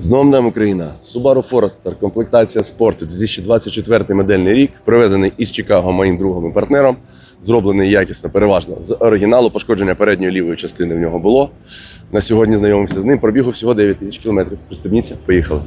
З новим днем Україна! Subaru Forester, комплектація спорту 2024 модельний рік, привезений із Чикаго моїм другом і партнером. Зроблений якісно, переважно з оригіналу. Пошкодження передньої лівої частини в нього було. На сьогодні знайомимося з ним. Пробігу всього 9 тисяч кілометрів. Пристебніться, поїхали.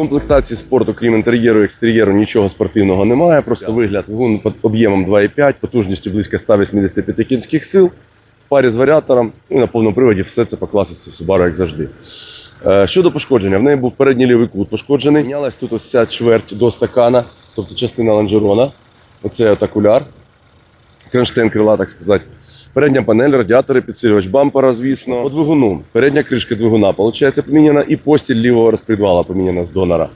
Комплектації спорту, крім інтер'єру і екстер'єру, нічого спортивного немає. Просто вигляд двигун під об'ємом 2,5, потужністю близько 185 кінських сил. В парі з варіатором і на повному приводі все це по класиці в Subaru, як завжди. Е, Щодо пошкодження, в неї був передній лівий кут пошкоджений. Мінялась тут ось ця чверть до стакана, тобто частина лонжерона. Оце от окуляр. Кронштейн крила, так сказати. Передня панель, радіатори, підсилювач бампера, звісно. По двигуну. Передня кришка двигуна, виходить, поміняна, і постіль лівого розпредвала поміняна з донора.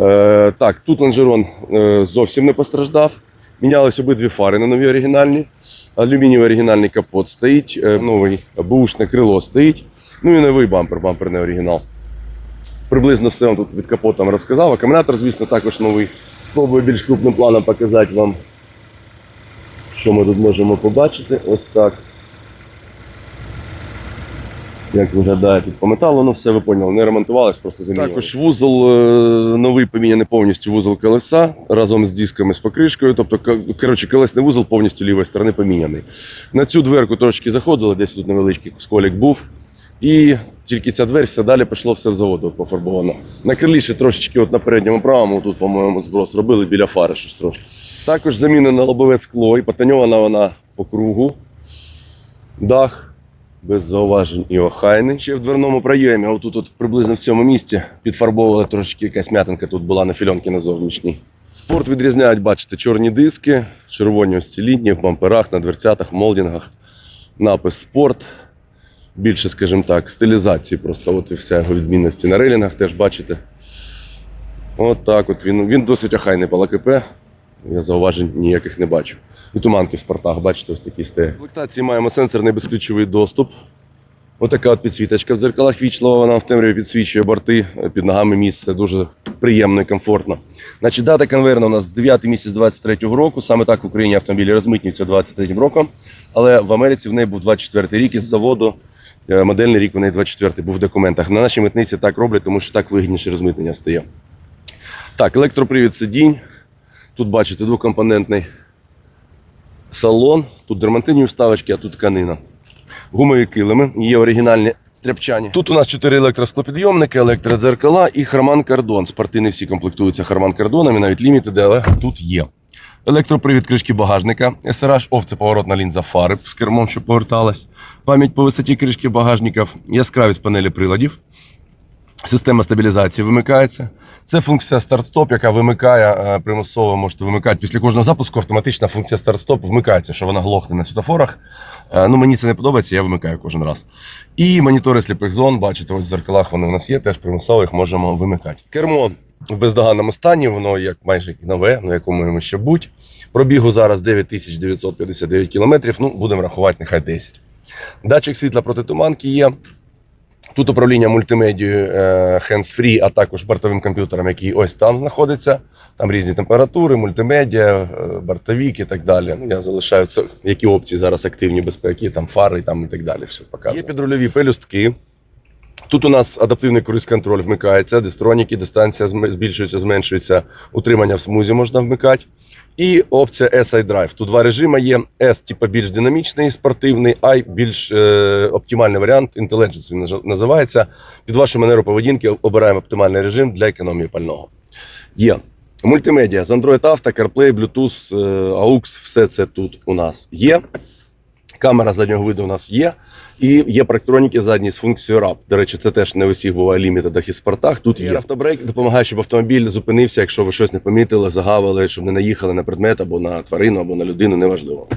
Е, так, тут лонжерон е, зовсім не постраждав. Мінялись обидві фари на нові оригінальні. Алюмінієвий оригінальний капот стоїть, е, новий бушне крило стоїть. Ну і новий бампер, бампер не оригінал. Приблизно все вам тут під капотом розказав. Акумулятор, звісно, також новий. Спробую більш крупним планом показати вам що ми тут можемо побачити? Ось так. Як виглядає тут по металу, ну все ви поняли, не ремонтувалось, просто замінювали. Також вузол е, новий поміняний повністю вузол колеса разом з дисками з покришкою. Тобто, коротше, колесний вузол повністю лівої сторони поміняний. На цю дверку трошки заходили, десь тут невеличкий сколік був. І тільки ця дверь, все далі пішло все в заводу пофарбовано. На крилі ще трошечки от на передньому правому, тут, по-моєму, зброс робили біля фари щось трошки. Також замінено лобове скло і потоньована вона по кругу. Дах без зауважень і охайний. Ще в дверному проємі, отут от приблизно в цьому місці, підфарбовували трошечки якась м'ятинка тут була на фільонки на зовнішній. Спорт відрізняють, бачите, чорні диски, червоні ось ці лінії в бамперах, на дверцятах, в молдингах. Напис спорт. Більше, скажімо так, стилізації просто от і вся його відмінності. На рейлінгах теж бачите. От так от він. Він досить охайний по ЛКП. Я зауважень ніяких не бачу. І туманки в спортах, бачите, ось такі стає. В комплектації маємо сенсорний безключовий доступ. Отака от підсвіточка в дзеркалах вічлива, вона в темряві підсвічує борти, е, під ногами місце дуже приємно і комфортно. Значить, дата конвейерна у нас 9 місяць 23-го року. Саме так в Україні автомобілі розмитнюються 23-м роком. Але в Америці в неї був 24-й рік із заводу. Е, Модельний рік у неї 24-й був в документах. На нашій митниці так роблять, тому що так вигідніше розмитнення стає. Так, електропривід сидінь. Тут бачите двокомпонентний салон. Тут дермантинові вставочки, а тут тканина. Гумові килими, є оригінальні тряпчані. Тут у нас чотири електросклопідйомники, електродзеркала і Харман Кардон. Спорти не всі комплектуються Харман Кардонами, навіть лімітеди, але тут є. Електропривід кришки багажника, SRH OFF – це поворотна лінза фари з кермом, щоб поверталась. Пам'ять по висоті кришки багажників, яскравість панелі приладів. Система стабілізації вимикається. Це функція старт-стоп, яка вимикає е, примусово, можете вимикати після кожного запуску. Автоматична функція старт-стоп вмикається, що вона глохне на світофорах. Е, Ну мені це не подобається, я вимикаю кожен раз. І монітори сліпих зон, бачите, ось в зеркалах вони у нас є, теж примусово їх можемо вимикати. Кермо в бездоганному стані, воно як майже нове, на якому йому ще будь. Пробігу зараз 9959 кілометрів. Ну, будемо рахувати, нехай 10. Датчик світла протитуманки є. Тут управління мультимедією hands-free, а також бортовим комп'ютером, який ось там знаходиться. Там різні температури, мультимедіа, е, бортовік і так далі. Ну, я залишаю це, які опції зараз активні безпеки, там фари там і так далі. Все показую. Є підрульові пелюстки. Тут у нас адаптивний круїз-контроль вмикається, дистроніки, дистанція збільшується, зменшується, утримання в смузі можна вмикати. І опція SI Drive. Тут два режими є. S, типу, більш динамічний, спортивний, I більш е, оптимальний варіант, Intelligence він називається. Під вашу манеру поведінки обираємо оптимальний режим для економії пального. Є. Мультимедіа з Android Auto, CarPlay, Bluetooth, е, AUX, все це тут у нас є. Камера заднього виду у нас є. І є парктроніки задні з функцією RAP. До речі, це теж не в усіх буває лімітедах і спортах. Тут є автобрейк, допомагає, щоб автомобіль зупинився, якщо ви щось не помітили, загавили, щоб не наїхали на предмет або на тварину, або на людину, неважливо.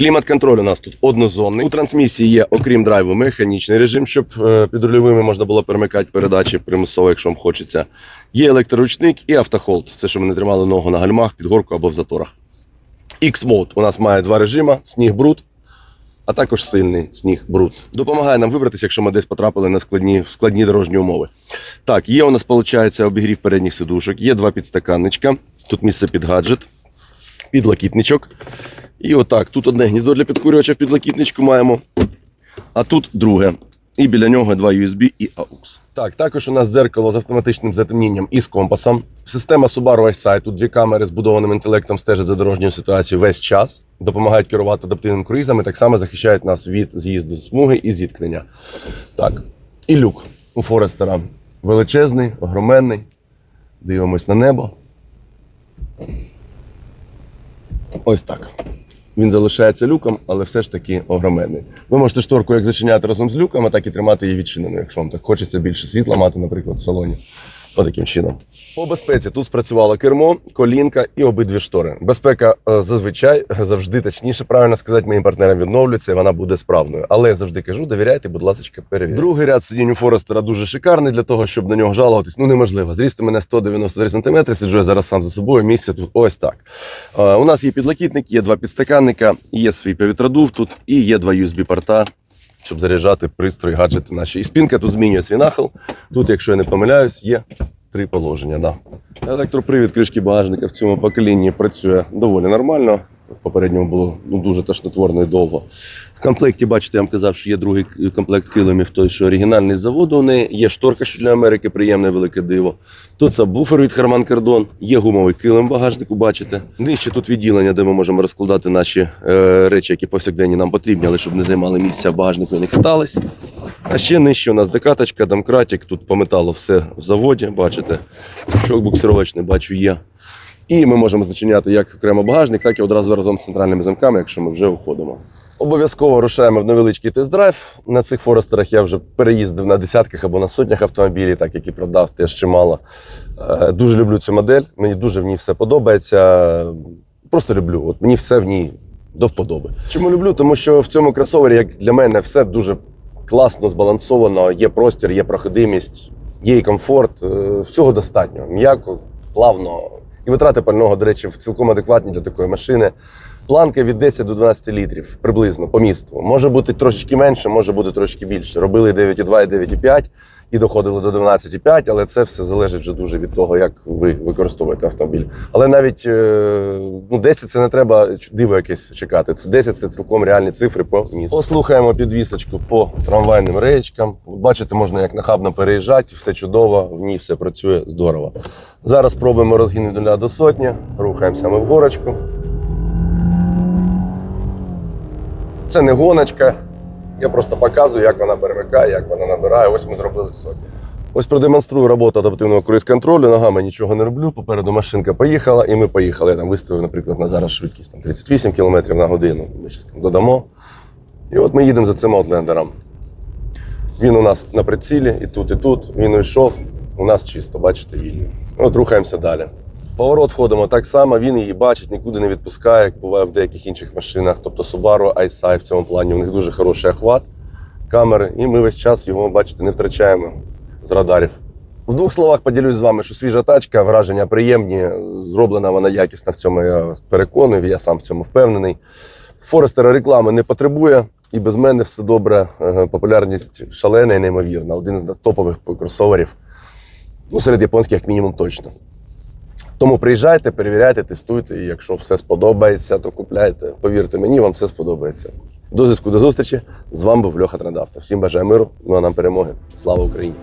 Клімат-контроль у нас тут однозонний. У трансмісії є, окрім драйву, механічний режим, щоб е, під рульовими можна було перемикати передачі примусово, якщо вам хочеться. Є електроручник і автохолд. Це щоб ми не тримали ногу на гальмах, під горку або в заторах. X-Mode у нас має два режими: сніг бруд, а також сильний сніг бруд. Допомагає нам вибратися, якщо ми десь потрапили на складні, складні дорожні умови. Так, є у нас, виходить, обігрів передніх сидушок, є два підстаканничка, тут місце під гаджет, підлакітничок. І отак, тут одне гніздо для підкурювача в підлакітничку маємо, а тут друге. І біля нього два USB і AUX. Так, також у нас дзеркало з автоматичним затемнінням і з компасом. Система Subaru iSight, тут дві камери з будованим інтелектом стежать за дорожньою ситуацією весь час, допомагають керувати адаптивним круїзом і так само захищають нас від з'їзду з смуги і зіткнення. Так, і люк у Форестера величезний, огроменний. Дивимось на небо. Ось так. Він залишається люком, але все ж таки огроменний. Ви можете шторку як зачиняти разом з люком, а так і тримати її відчиненою, якщо вам так хочеться більше світла мати, наприклад, в салоні. Отаким чином. По безпеці тут спрацювало кермо, колінка і обидві штори. Безпека е, зазвичай завжди точніше, правильно сказати, моїм партнерам відновлюється, і вона буде справною. Але я завжди кажу, довіряйте, будь ласка, перевіряйте. Другий ряд сидінь у Форестера дуже шикарний для того, щоб на нього жалуватись. Ну неможливо. Зріст у мене 193 см, сиджу я зараз сам за собою. Місце тут ось так. Е, У нас є підлокітник, є два підстаканника, є свій повітродув тут і є два USB-порта щоб заряджати пристрої, гаджети наші. І спінка тут змінює свій. Тут, якщо я не помиляюсь, є три положення. Да. Електропривід кришки багажника в цьому поколінні працює доволі нормально. Попередньому було ну, дуже тошнотворно і довго. В комплекті, бачите, я вам казав, що є другий комплект килимів, той, що оригінальний з заводу. Вони є шторка, що для Америки приємне велике диво. Тут сабвуфер від Harman Kardon, є гумовий килим в багажнику, бачите. Нижче тут відділення, де ми можемо розкладати наші е, речі, які повсякденні нам потрібні, але щоб не займали місця в багажнику і не катались. А ще нижче у нас декаточка, домкратик, тут по металу все в заводі, бачите. Шок буксировочний, бачу, є. І ми можемо зачиняти як окремо багажник, так і одразу разом з центральними замками, якщо ми вже уходимо. Обов'язково рушаємо в невеличкий тест-драйв. На цих форестерах я вже переїздив на десятках або на сотнях автомобілів, так які продав теж чимало. Е, Дуже люблю цю модель. Мені дуже в ній все подобається. Просто люблю. От мені все в ній до вподоби. Чому люблю? Тому що в цьому кросовері, як для мене, все дуже класно, збалансовано, є простір, є проходимість, є і комфорт. Е, Всього достатньо. М'яко, плавно. Витрати пального, до речі, цілком адекватні для такої машини. Планка від 10 до 12 літрів приблизно по місту. Може бути трошечки менше, може бути трошки більше. Робили 9,2 і 9,5 і доходили до 12,5, але це все залежить вже дуже від того, як ви використовуєте автомобіль. Але навіть е, ну, 10 це не треба диво якесь чекати. Це 10 це цілком реальні цифри по місту. Послухаємо підвісочку по трамвайним речкам. Бачите, можна як нахабно переїжджати, все чудово, в ній все працює здорово. Зараз спробуємо розгін від нуля до сотні. Рухаємося ми в горочку. Це не гоночка. Я просто показую, як вона перемикає, як вона набирає. Ось ми зробили сотню. Ось продемонструю роботу адаптивного круїз-контролю. Ногами нічого не роблю. Попереду машинка поїхала, і ми поїхали. Я там виставив, наприклад, на зараз швидкість там, 38 км на годину. Ми щось там додамо. І от ми їдемо за цим аутлендером. Він у нас на прицілі, і тут, і тут. Він уйшов. У нас чисто, бачите, вільно. От рухаємося далі. Поворот входимо так само, він її бачить, нікуди не відпускає, як буває в деяких інших машинах. Тобто Subaru iSight в цьому плані у них дуже хороший охват камери, і ми весь час його, бачите, не втрачаємо з радарів. В двох словах поділюсь з вами, що свіжа тачка, враження приємні, зроблена вона якісно в цьому я переконую, я сам в цьому впевнений. Форестера реклами не потребує, і без мене все добре. Е, Популярність шалена і неймовірна. Один з топових кросоверів. Ну, серед японських, як мінімум, точно. Тому приїжджайте, перевіряйте, тестуйте, і якщо все сподобається, то купляйте. Повірте мені, вам все сподобається. До зв'язку, до зустрічі. З вами був Льоха Трендавто. Всім бажаю миру, ну а нам перемоги. Слава Україні!